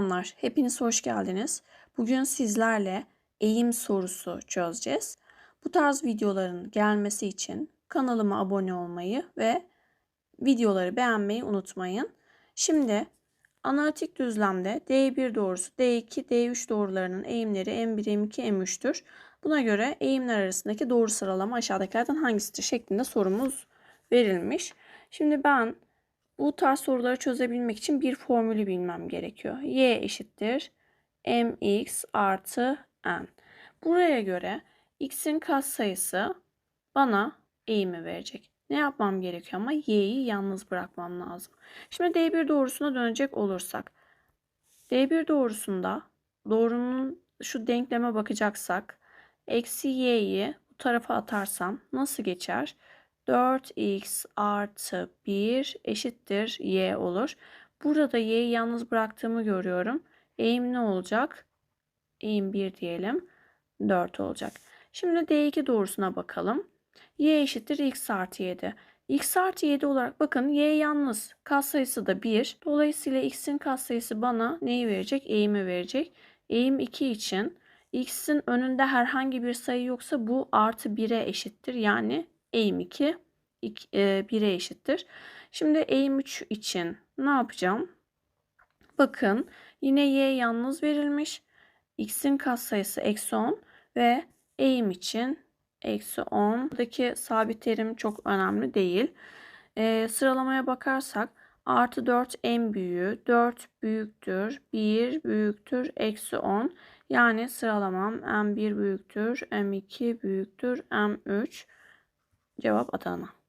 Selamlar, hepiniz hoş geldiniz. Bugün sizlerle eğim sorusu çözeceğiz. Bu tarz videoların gelmesi için kanalıma abone olmayı ve videoları beğenmeyi unutmayın. Şimdi analitik düzlemde D1 doğrusu, D2, D3 doğrularının eğimleri M1, M2, M3'tür. Buna göre eğimler arasındaki doğru sıralama aşağıdakilerden hangisidir şeklinde sorumuz verilmiş. Şimdi ben bu tarz soruları çözebilmek için bir formülü bilmem gerekiyor. Y eşittir mx artı n. Buraya göre x'in katsayısı bana eğimi verecek. Ne yapmam gerekiyor ama y'yi yalnız bırakmam lazım. Şimdi D1 doğrusuna dönecek olursak. D1 doğrusunda doğrunun şu denkleme bakacaksak eksi y'yi bu tarafa atarsam nasıl geçer? 4x artı 1 eşittir y olur. Burada y'yi yalnız bıraktığımı görüyorum. Eğim ne olacak? Eğim 1 diyelim. 4 olacak. Şimdi D2 doğrusuna bakalım. y eşittir x artı 7. x artı 7 olarak bakın y yalnız. Katsayısı da 1. Dolayısıyla x'in katsayısı bana neyi verecek? Eğimi verecek. Eğim 2 için x'in önünde herhangi bir sayı yoksa bu artı 1'e eşittir. Yani eğim 2, 2 e, 1'e eşittir. Şimdi eğim 3 için ne yapacağım? Bakın yine y yalnız verilmiş. x'in katsayısı eksi 10 ve eğim için eksi 10. Buradaki sabit terim çok önemli değil. E, sıralamaya bakarsak artı 4 en büyüğü 4 büyüktür 1 büyüktür eksi 10 yani sıralamam m1 büyüktür m2 büyüktür m3 Cevap Adana.